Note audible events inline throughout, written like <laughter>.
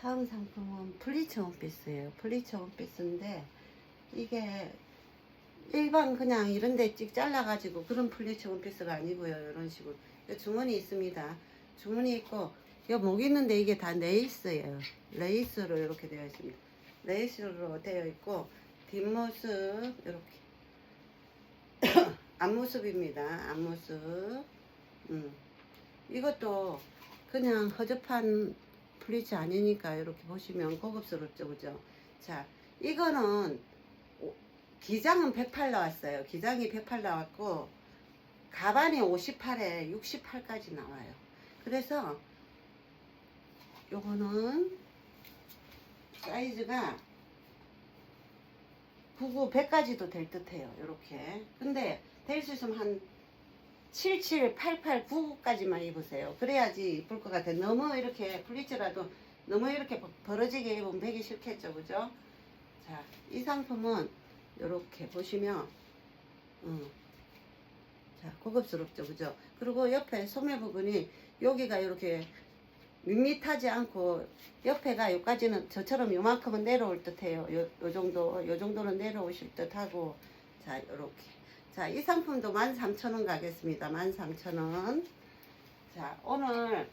다음 상품은 플리츠 원피스예요. 플리츠 원피스인데 이게 일반 그냥 이런데 찍 잘라가지고 그런 플리츠 원피스가 아니고요. 이런 식으로 요 주머니 있습니다. 주머니 있고 요목 있는데 이게 다 레이스예요. 레이스로 이렇게 되어 있습니다. 레이스로 되어 있고 뒷모습 이렇게 <coughs> 앞모습입니다. 앞모습. 음. 이것도 그냥 허접한 플리츠 아니니까 이렇게 보시면 고급스럽죠, 그죠? 자, 이거는 오- 기장은 108 나왔어요. 기장이 108 나왔고 가반이 58에 68까지 나와요. 그래서 요거는 사이즈가 99, 100까지도 될 듯해요. 이렇게. 근데 될 수 있으면 한 77, 88, 99까지만 입으세요. 그래야지 이쁠 것 같아요. 너무 이렇게 플리츠라도 너무 이렇게 버- 벌어지게 입으면 되기 싫겠죠. 그죠? 자, 이 상품은 이렇게 보시면, 음, 자, 고급스럽죠. 그죠? 그리고 옆에 소매 부분이 여기가 이렇게 밋밋하지 않고 옆에가 여기까지는 저처럼 요만큼은 내려올 듯해요. 요, 요 정도, 요 정도는 내려오실 듯하고 자, 요렇게. 자, 이 상품도 13,000원 가겠습니다. 13,000원. 자, 오늘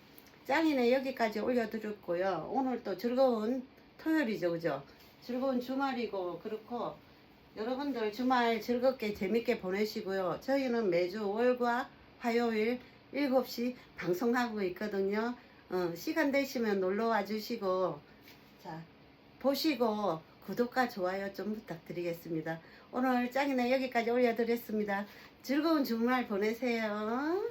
짱이네 여기까지 올려드렸고요. 오늘 또 즐거운 토요일이죠. 그죠? 즐거운 주말이고, 그렇고, 여러분들 주말 즐겁게 재밌게 보내시고요. 저희는 매주 월과 화요일 7시 방송하고 있거든요. 어, 시간 되시면 놀러 와 주시고, 자, 보시고, 구독과 좋아요 좀 부탁드리겠습니다. 오늘 짱이네 여기까지 올려드렸습니다. 즐거운 주말 보내세요.